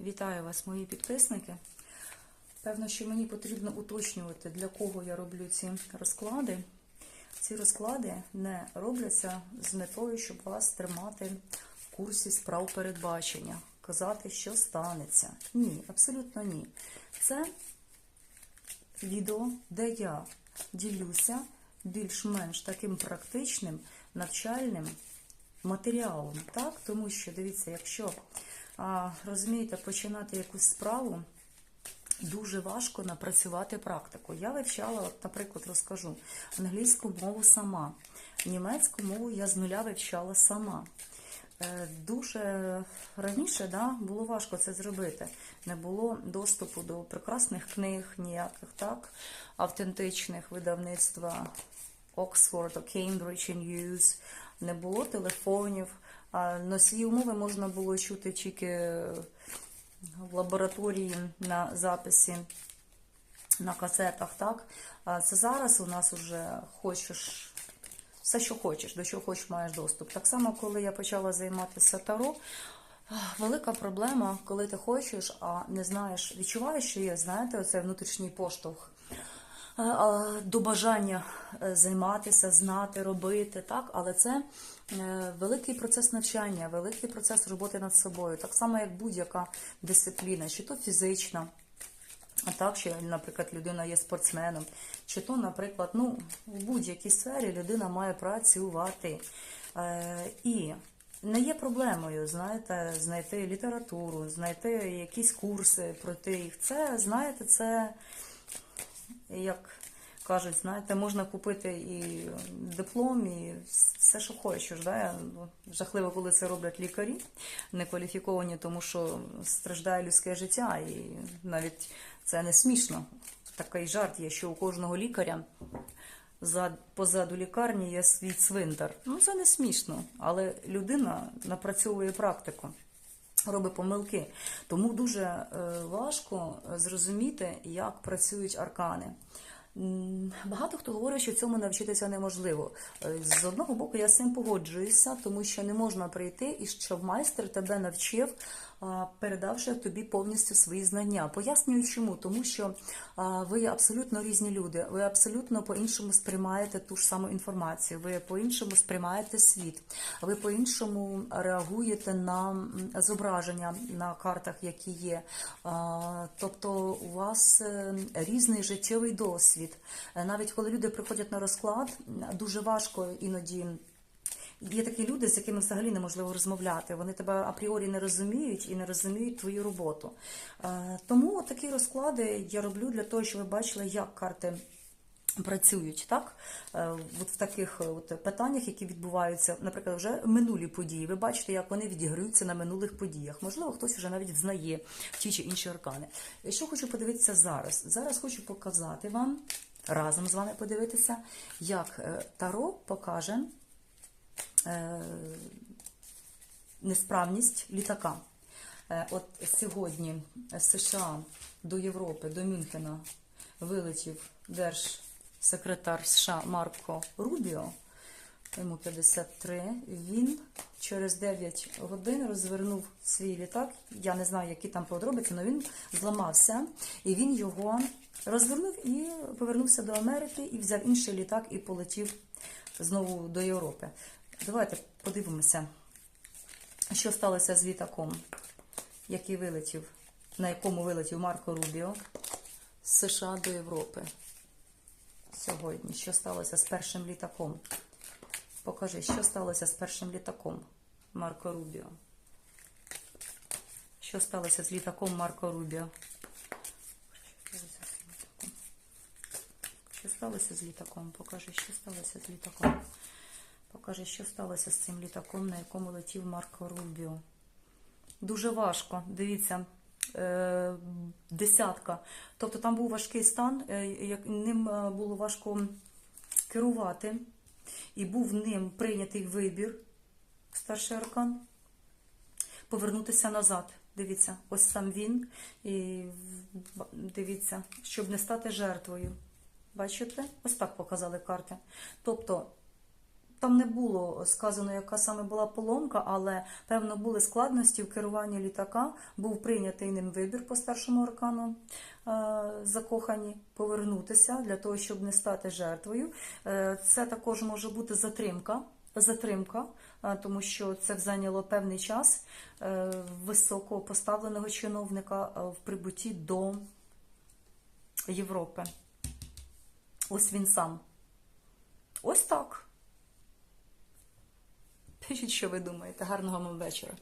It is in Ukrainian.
Вітаю вас, мої підписники. Певно, що мені потрібно уточнювати, для кого я роблю ці розклади. Ці розклади не робляться з метою, щоб вас тримати в курсі справ передбачення, казати, що станеться. Ні, абсолютно ні. Це відео, де я ділюся більш-менш таким практичним навчальним матеріалом. Так? Тому що, дивіться, якщо розумієте, починати якусь справу, дуже важко напрацювати практику. Я вивчала, от, наприклад, розкажу англійську мову сама, німецьку мову я з нуля вивчала сама. Е, Дуже раніше да, було важко це зробити. Не було доступу до прекрасних книг, ніяких так, автентичних видавництва Oxford, Cambridge and Hughes, не було телефонів. А носії умови можна було чути тільки в лабораторії на записі на касетах. Так? А це зараз у нас вже хочеш все, що хочеш, до чого хочеш, маєш доступ. Так само, коли я почала займатися таро, велика проблема, коли ти хочеш, а не знаєш, відчуваєш, що є, знаєте, оцей внутрішній поштовх. Е, До бажання е, займатися, знати, робити, так, але це е, великий процес навчання, великий процес роботи над собою, так само як будь-яка дисципліна, чи то фізична, а так, що, наприклад, людина є спортсменом, чи то, наприклад, ну, в будь-якій сфері людина має працювати. І не є проблемою, знаєте, знайти літературу, знайти якісь курси, пройти їх. Це, знаєте, це, як кажуть, знаєте, можна купити і диплом, і все, що хочеш. Да? Ну, Жахливо, коли це роблять лікарі, некваліфіковані, тому що страждає людське життя, і навіть це не смішно. Такий жарт є, що у кожного лікаря за, позаду лікарні є свій цвинтар. Ну, це не смішно, але людина напрацьовує практику. Робить помилки, тому дуже е, важко зрозуміти, як працюють аркани. Багато хто говорить, що цьому навчитися неможливо. Е, З одного боку, я з цим погоджуюся, тому що не можна прийти і щоб майстер тебе навчив, передавши тобі повністю свої знання. Пояснюю, чому, тому що ви абсолютно різні люди, ви абсолютно по-іншому сприймаєте ту ж саму інформацію, ви по-іншому сприймаєте світ, ви по-іншому реагуєте на зображення на картах, які є. Тобто у вас е, різний життєвий досвід. Е, Навіть коли люди приходять на розклад, дуже важко іноді. Є такі люди, з якими взагалі неможливо розмовляти. Вони тебе апріорі не розуміють і не розуміють твою роботу. Е, Тому такі розклади я роблю для того, щоб ви бачили, як карти. Працюють так, Е, от в таких е, от питаннях, які відбуваються, наприклад, вже минулі події. Ви бачите, як вони відіграються на минулих подіях. Можливо, хтось вже навіть знає ті чи інші аркани. І Що хочу подивитися зараз? Зараз хочу показати вам разом з вами подивитися, як Таро покаже несправність літака. Е, От сьогодні з США до Європи, до Мюнхена вилетів держсекретар США Марко Рубіо, йому 53. Він через 9 годин розвернув свій літак. Я не знаю, які там подробиці, але він зламався, і він його розвернув і повернувся до Америки і взяв інший літак і полетів знову до Європи. Давайте подивимося, що сталося з літаком, який вилетів, на якому вилетів Марко Рубіо з США до Європи. Сьогодні. Що сталося з першим літаком? Покажи, що сталося з першим літаком Марко Рубіо. Що сталося з літаком Марко Рубіо? Що сталося з літаком? Покажи, що сталося з літаком. Покажи, що сталося з цим літаком, на якому летів Марко Рубіо. Дуже важко. Дивіться, е, десятка. Тобто там був важкий стан, е, ним е, було важко керувати, і був ним прийнятий вибір, старший аркан, повернутися назад. Дивіться, ось сам він. І дивіться, щоб не стати жертвою. Бачите? Ось так показали карти. Тобто там не було сказано, яка саме була поломка, але певно були складності в керуванні літака. Був прийнятий ним вибір по старшому аркану е, закохані повернутися для того, щоб не стати жертвою. Е, Це також може бути затримка. Затримка, е, тому що це зайняло певний час е, високого поставленого чиновника в прибутті до Європи. Ось він сам. Ось так. Пишіть, що ви думаєте. Гарного вам вечора.